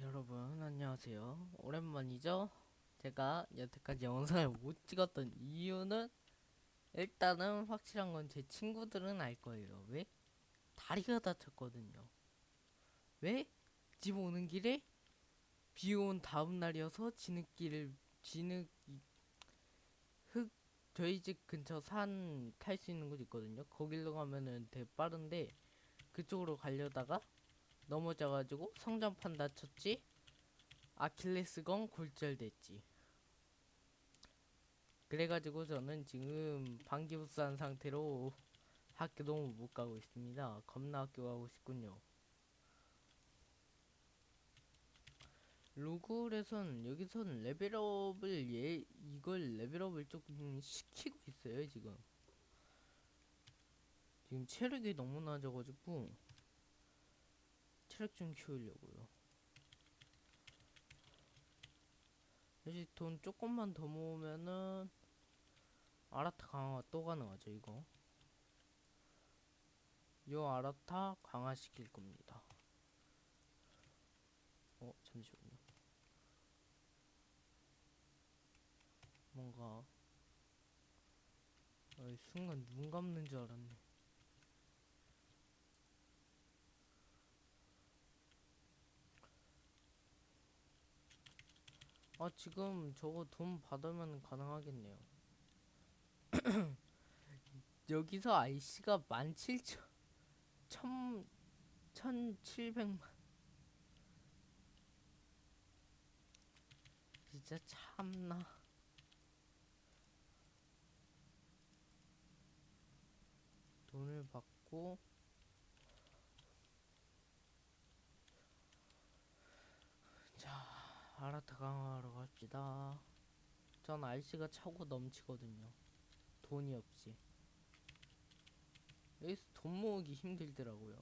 여러분 안녕하세요. 오랜만이죠? 제가 여태까지 영상을 못 찍었던 이유는 일단은 확실한 건 제 친구들은 알 거예요. 왜? 다리가 다쳤거든요. 왜? 집 오는 길에 비 온 다음 날이어서 진흙 이- 흙 저희 집 근처 산 탈 수 있는 곳 있거든요. 거길로 가면은 되게 빠른데 그쪽으로 가려다가 넘어져가지고 성장판 다쳤지? 아킬레스건 골절됐지. 그래가지고 저는 지금 방기부스한 상태로 학교 너무 못 가고 있습니다. 겁나 학교 가고 싶군요. 루굴에선 여기선 레벨업을 예 이걸 레벨업을 조금 시키고 있어요 지금. 지금 체력이 너무 낮아가지고 체력 좀 키우려고요. 사실 돈 조금만 더 모으면은 아라타 강화가 또 가능하죠 이거. 요 아라타 강화시킬 겁니다. 어 잠시만요. 뭔가 아, 순간 눈 감는 줄 알았네. 아 지금 저거 돈 받으면 가능하겠네요. 여기서 IC가 17,000 천, 1700만. 진짜 참나. 돈을 받고 아라타 강화하러 갑시다. 전 RC가 차고 넘치거든요. 돈이 없이. 여기서 돈 모으기 힘들더라고요.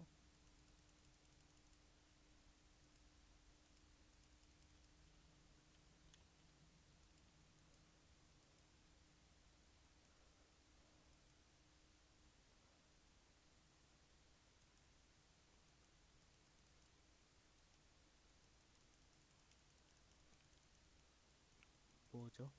뭐죠?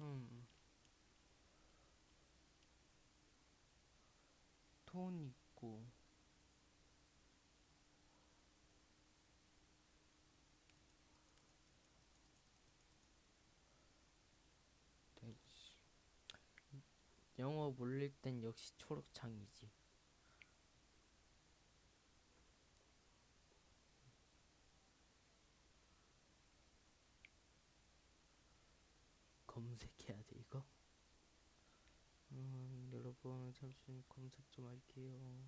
음. 돈 있고 돼지. 영어 몰릴 땐 역시 초록창이지. 검색해야 돼 이거. 음, 여러분 잠시 검색 좀 할게요.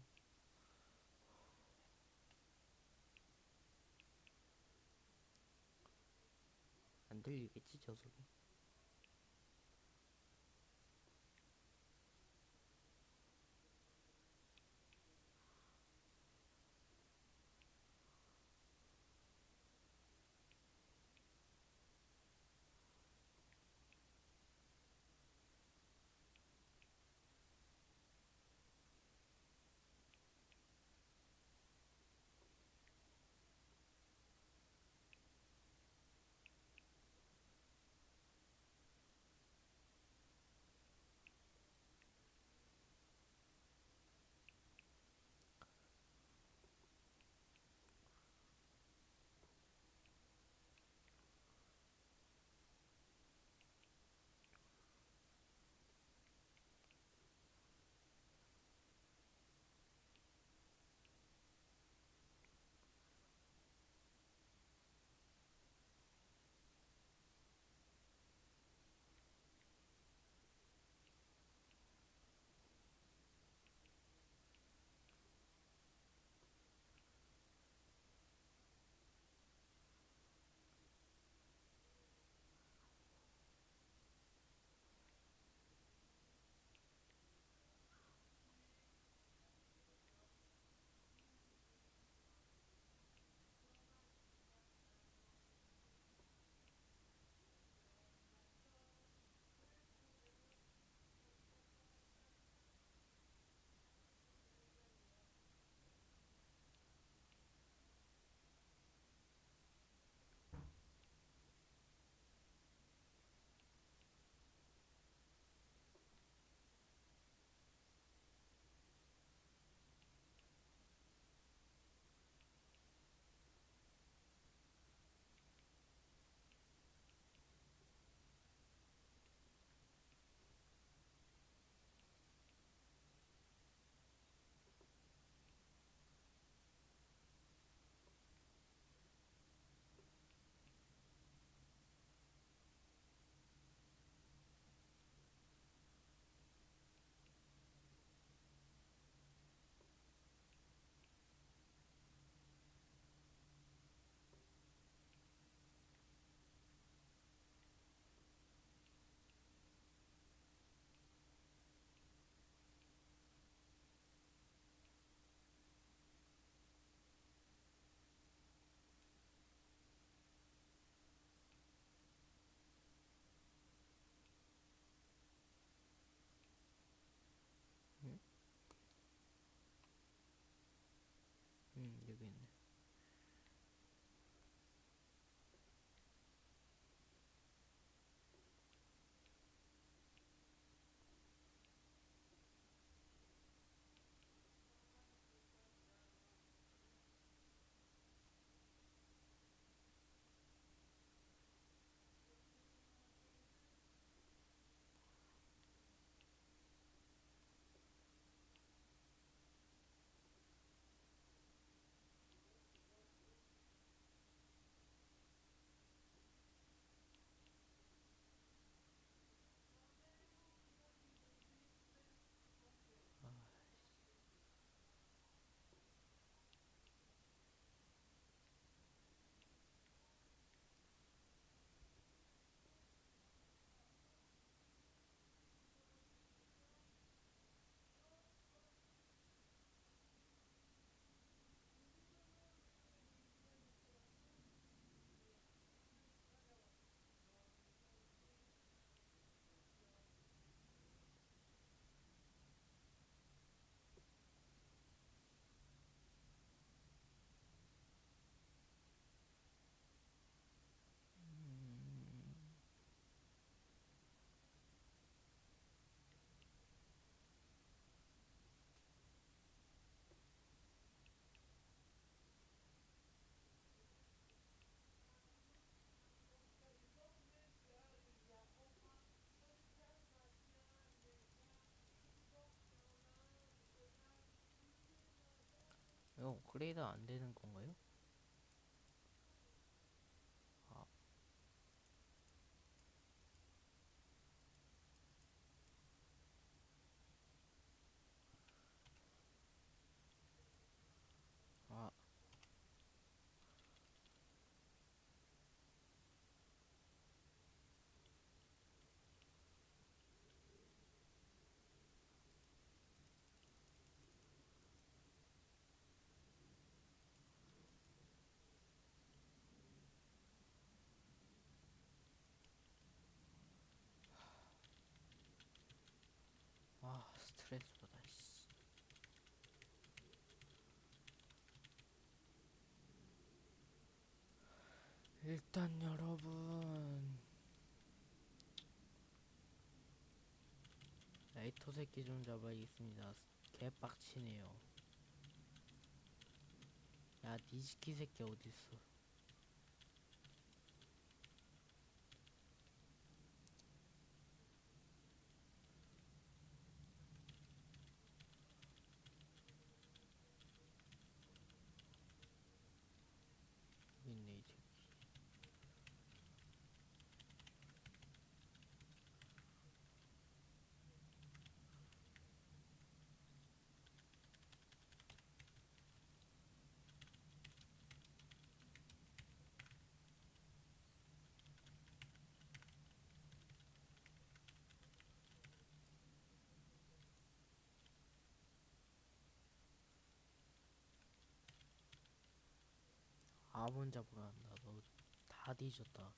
안 들리겠지 저 소리. 이거 업그레이드 안 되는 건가요? 아. 아. 아 스트레스 받아 씨. 일단 여러분. 라이터 새끼 좀 잡아야겠습니다. 개빡치네요. 야 니시키 새끼 어딨어 아몬 잡으러 간다. 너 다 뒤졌다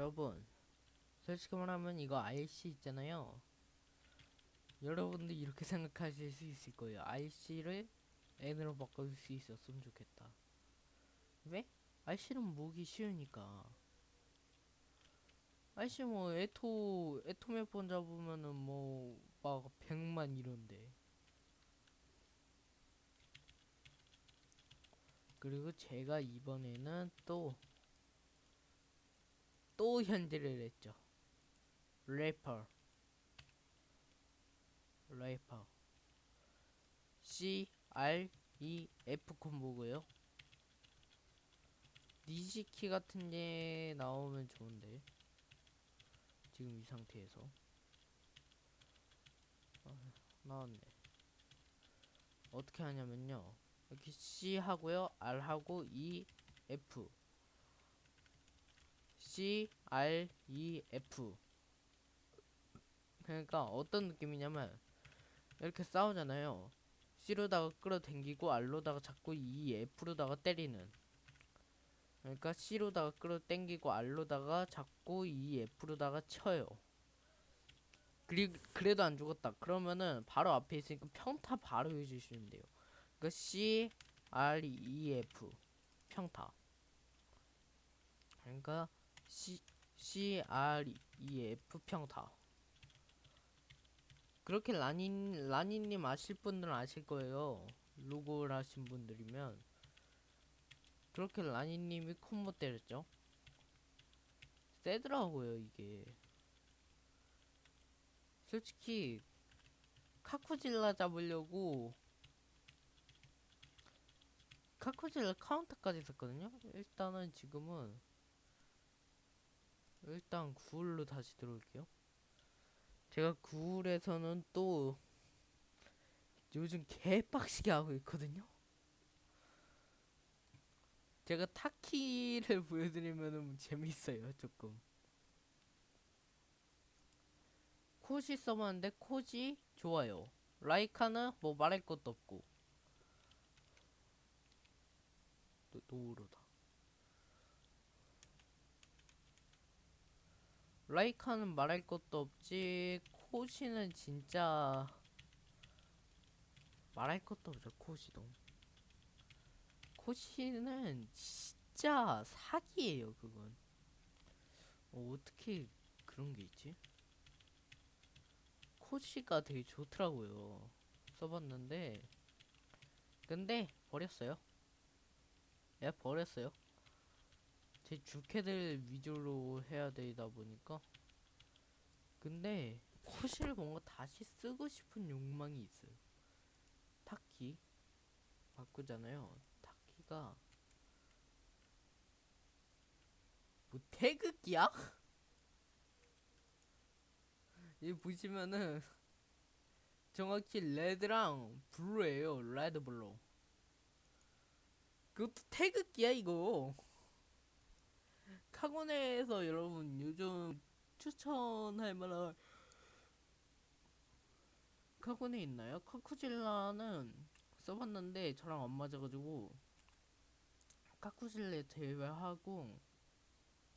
여러분 솔직히 말하면 이거 IC 있잖아요. 여러분도 이렇게 생각하실 수 있을 거예요. IC를 N으로 바꿀 수 있었으면 좋겠다. 왜? IC는 모으기 쉬우니까. IC 뭐 에토 에토 몇 번 잡으면은 뭐 막 100만 이런데. 그리고 제가 이번에는 또 또 현질을 했죠. 래퍼 래퍼 C R E F 콤보고요. 니시키 같은 게 나오면 좋은데 지금 이 상태에서 어, 나왔네. 어떻게 하냐면요. 이렇게 C 하고요, R 하고 E F C R E F 그러니까 어떤 느낌이냐면 이렇게 싸우잖아요. C로다가 끌어당기고 R로다가 자꾸 E F로다가 때리는 그러니까 C로다가 끌어당기고 R로다가 자꾸 E F로다가 쳐요. 그리, 그래도 안 죽었다. 그러면은 바로 앞에 있으니까 평타 바로 해주시면 돼요. 그러니까 C R E F 평타. 그러니까 C C R E F 평타. 그렇게 라닌 라니님 아실 분들은 아실 거예요. 로고를 하신 분들이면 그렇게 라니님이 콤보 때렸죠. 세더라고요 이게. 솔직히 카쿠질라 잡으려고 카쿠질라 카운터까지 썼거든요. 일단은 지금은 일단 구울로 다시 들어올게요. 제가 구울에서는 또 요즘 개빡시게 하고 있거든요. 제가 타키를 보여드리면은 재밌어요 조금. 코시 써봤는데 코지 좋아요. 라이카는 뭐 말할 것도 없고. 노, 노로다. 라이카는 말할 것도 없지. 코시는 진짜 말할 것도 없죠. 코시도. 코시는 진짜 사기예요. 그건. 어, 어떻게 그런 게 있지? 코시가 되게 좋더라고요. 써봤는데 근데 버렸어요. 예, 버렸어요. 제 주캐들 위주로 해야 되다 보니까 근데 코시를 뭔가 다시 쓰고 싶은 욕망이 있어요. 타키 바꾸잖아요. 타키가 뭐 태극기야? 이 보시면은 정확히 레드랑 블루예요. 레드 블루. 그것도 태극기야 이거. 카고네에서 여러분 요즘 추천할 만한 카고네 있나요? 카쿠질라는 써봤는데 저랑 안 맞아가지고 카쿠질라 제외하고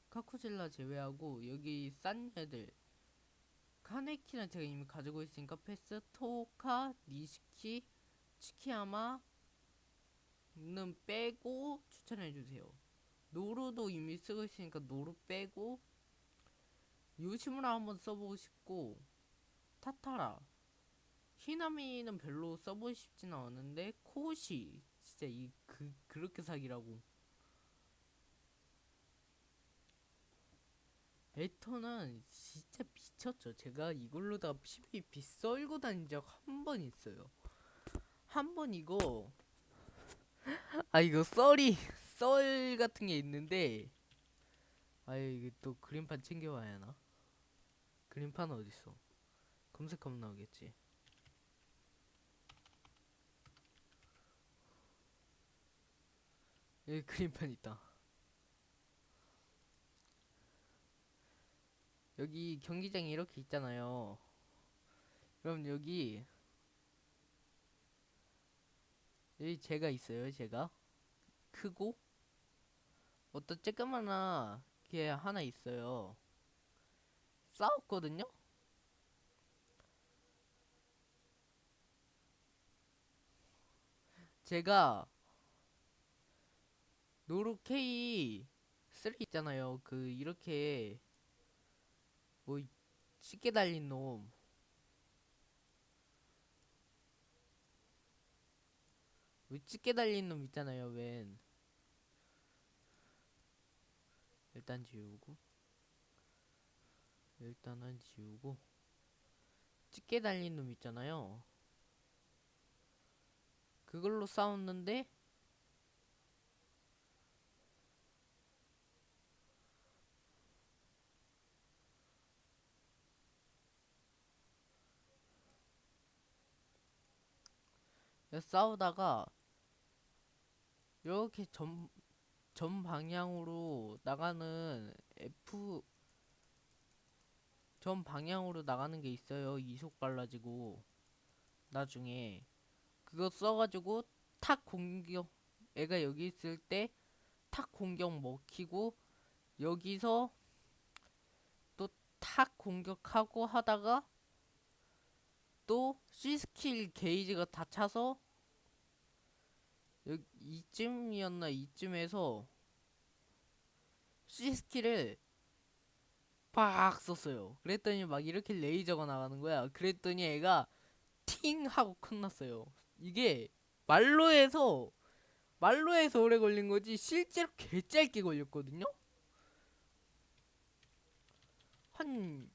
카쿠질라 제외하고 여기 싼 애들 카네키는 제가 이미 가지고 있으니까 패스 토카 니시키 치키야마는 빼고 추천해주세요 노루도 이미 쓰고 있으니까 노루 빼고 요시무라 한번 써보고 싶고 타타라 히나미는 별로 써보고 싶진 않은데 코시 진짜 이 그 그렇게 사기라고 에터는 진짜 미쳤죠. 제가 이걸로 다 PVP 썰고 다닌 적 한 번 있어요. 한 번 이거 아 이거 썰이 썰 같은 게 있는데 아 이게 또 그림판 챙겨와야 하나? 그림판 어딨어? 검색하면 나오겠지. 여기 그림판 있다. 여기 경기장이 이렇게 있잖아요. 그럼 여기 여기 제가 있어요. 제가 크고 어떤 쬐끄마나 게 하나 있어요. 싸웠거든요? 제가 노루 K 3 있잖아요. 그 이렇게 뭐 쉽게 달린 놈. 왜 찌게 달린 놈 있잖아요, 웬. 일단 지우고. 일단은 지우고. 찌게 달린 놈 있잖아요. 그걸로 싸웠는데, 싸우다가 이렇게 전, 전 방향으로 나가는 F 전 방향으로 나가는 게 있어요. 이속 빨라지고 나중에 그거 써가지고 탁 공격 애가 여기 있을 때 탁 공격 먹히고 여기서 또 탁 공격하고 하다가 또 C스킬 게이지가 다 차서 여기 이쯤이었나 이쯤에서 C스킬을 빡 썼어요. 그랬더니 막 이렇게 레이저가 나가는 거야. 그랬더니 애가 팅 하고 끝났어요. 이게 말로 해서 말로 해서 오래 걸린 거지 실제로 개 짧게 걸렸거든요. 한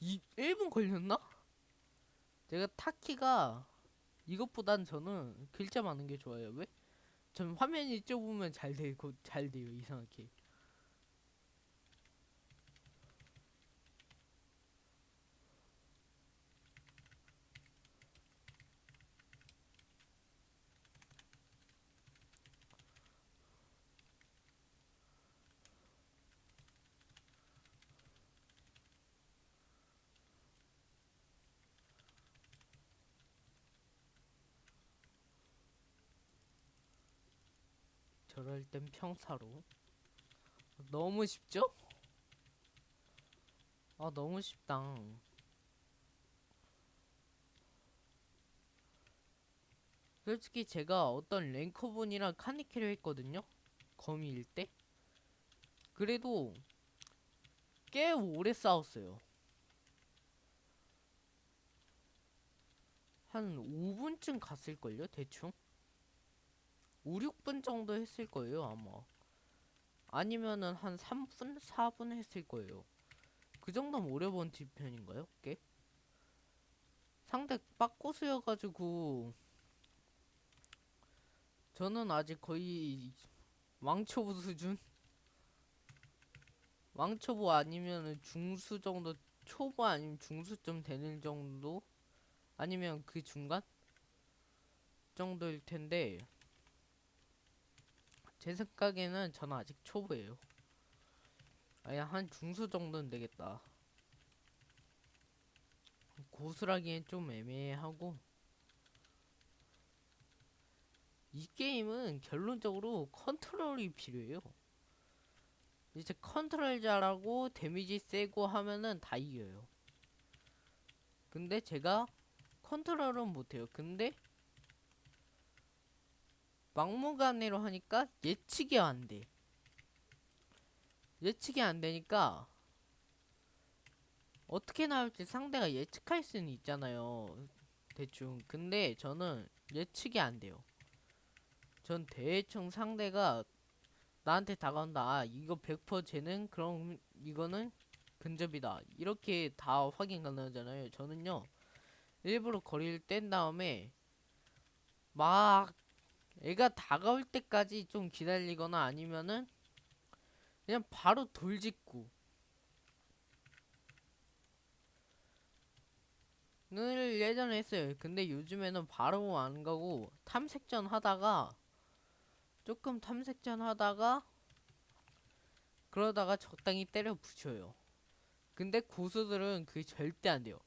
2, 1분 걸렸나? 제가 타키가 이것보단 저는 글자 많은 게 좋아요. 왜? 전 화면이 좁으면 잘 되고 잘 돼요. 이상하게. 저럴 땐 평사로. 너무 쉽죠? 아, 너무 쉽다. 솔직히 제가 어떤 랭커분이랑 카니키를 했거든요? 거미일 때? 그래도 꽤 오래 싸웠어요. 한 5분쯤 갔을걸요? 대충? 5, 6분 정도 했을 거예요, 아마. 아니면은 한 3분, 4분 했을 거예요. 그 정도면 오래 본 뒷편인가요? 꽤? 상대 빡고수여가지고 저는 아직 거의 왕초보 수준? 왕초보 아니면은 중수 정도 초보 아니면 중수쯤 되는 정도? 아니면 그 중간? 정도일 텐데 제 생각에는 저는 아직 초보예요. 아니 한 중수 정도는 되겠다. 고수라기엔 좀 애매하고 이 게임은 결론적으로 컨트롤이 필요해요. 이제 컨트롤 잘하고 데미지 세고 하면은 다 이겨요. 근데 제가 컨트롤은 못해요. 근데 막무가내로 하니까 예측이 안 돼. 예측이 안 되니까 어떻게 나올지 상대가 예측할 수는 있잖아요. 대충. 근데 저는 예측이 안 돼요. 전 대충 상대가 나한테 다가온다. 아, 이거 100% 쟤는 그럼 이거는 근접이다. 이렇게 다 확인 가능하잖아요. 저는요. 일부러 거리를 뗀 다음에 막 애가 다가올 때까지 좀 기다리거나 아니면은 그냥 바로 돌직구 을 예전에 했어요. 근데 요즘에는 바로 안 가고 탐색전 하다가 조금 탐색전 하다가 그러다가 적당히 때려 붙여요. 근데 고수들은 그게 절대 안 돼요.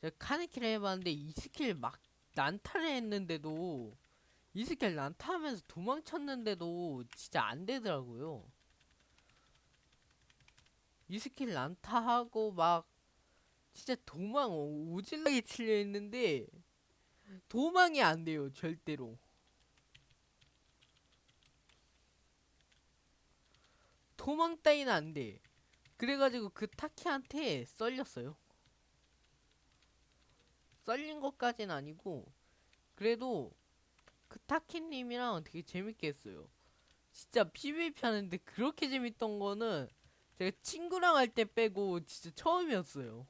제가 카네키를 해봤는데 이 스킬 막 난타를 했는데도 이 스킬 난타하면서 도망쳤는데도 진짜 안 되더라고요. 이 스킬 난타 하고 막 진짜 도망 오- 오질라게 칠려 했는데 도망이 안 돼요 절대로. 도망 따위는 안 돼. 그래가지고 그 타키한테 썰렸어요. 썰린 것까진 아니고 그래도 그 타키님이랑 되게 재밌게 했어요 진짜 PVP 하는데 그렇게 재밌던 거는 제가 친구랑 할 때 빼고 진짜 처음이었어요.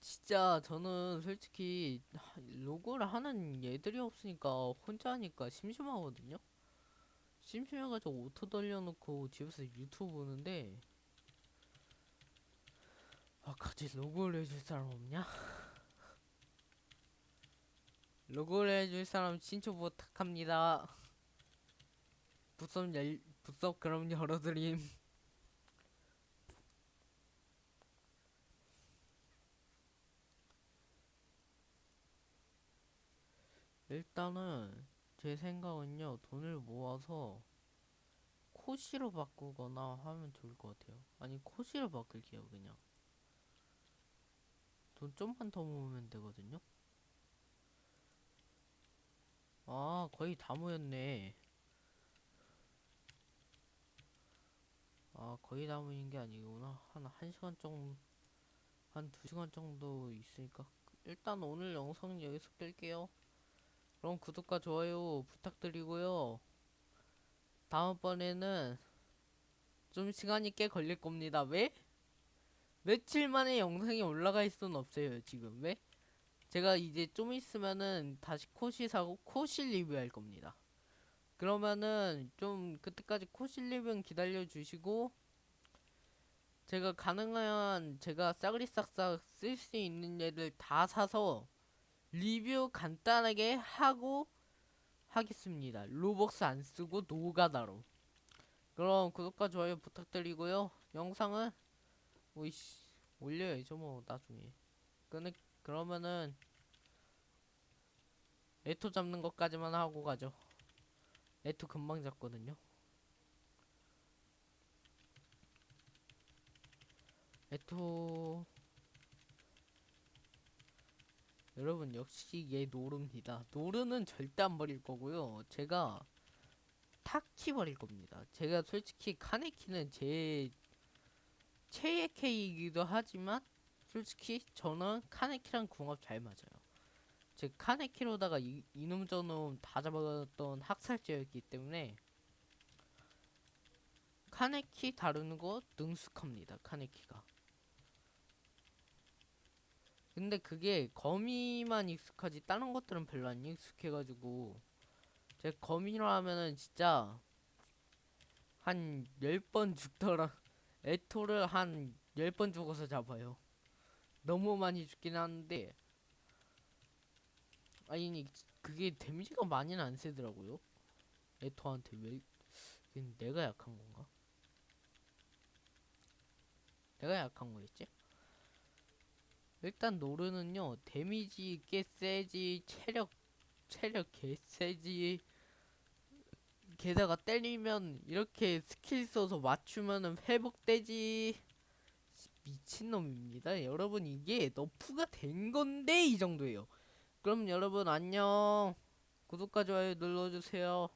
진짜 저는 솔직히 하- 로그를 하는 얘들이 없으니까 혼자 하니까 심심하거든요. 심심해가지고 오토 돌려놓고 집에서 유튜브 보는데 아 같이 로그를 해줄 사람 없냐? 로그를 해줄 사람 신청 부탁합니다. 부섭 열 부섭 그럼 열어드림. 일단은 제 생각은요 돈을 모아서 코시로 바꾸거나 하면 좋을 것 같아요. 아니 코시로 바꿀게요 그냥. 돈 좀만 더 모으면 되거든요. 아, 거의 다 모였네. 아, 거의 다 모인 게 아니구나. 한 1시간 정도, 한 2시간 정도 있으니까. 일단 오늘 영상 여기서 끌게요. 그럼 구독과 좋아요 부탁드리고요. 다음번에는 좀 시간이 꽤 걸릴 겁니다. 왜? 며칠 만에 영상이 올라갈 수는 없어요 지금 왜? 제가 이제 좀 있으면은 다시 코시 사고 코시 리뷰할 겁니다 그러면은 좀 그때까지 코시 리뷰는 기다려 주시고 제가 가능한 제가 싸그리 싹싹 쓸 수 있는 애들 다 사서 리뷰 간단하게 하고 하겠습니다. 로벅스 안 쓰고 노가다로. 그럼 구독과 좋아요 부탁드리고요. 영상은 오이씨 올려야죠 뭐 나중에. 근데 그러면은 에토 잡는 것까지만 하고 가죠. 에토 금방 잡거든요. 에토 여러분 역시 얘 노르입니다 노르는 절대 안 버릴 거고요 제가 타키 버릴 겁니다 제가 솔직히 카네키는 제 최애 K이기도 하지만 솔직히 저는 카네키랑 궁합 잘 맞아요. 제 카네키로다가 이, 이놈 저놈 다 잡아갔던 학살자였기 때문에 카네키 다루는 거 능숙합니다. 카네키가. 근데 그게 거미만 익숙하지 다른 것들은 별로 안 익숙해가지고 제 거미로 하면은 진짜 한 10번 죽더라 에토를 한 10번 죽어서 잡아요. 너무 많이 죽긴 하는데 아니 그게 데미지가 많이는 안 세더라고요. 에토한테 왜 내가 약한 건가? 내가 약한 거였지? 일단 노르는요 데미지 꽤 세지 체력 체력 개 세지 게다가 때리면 이렇게 스킬 써서 맞추면은 회복되지. 미친놈입니다. 여러분 이게 너프가 된 건데 이 정도예요. 그럼 여러분 안녕. 구독과 좋아요 눌러주세요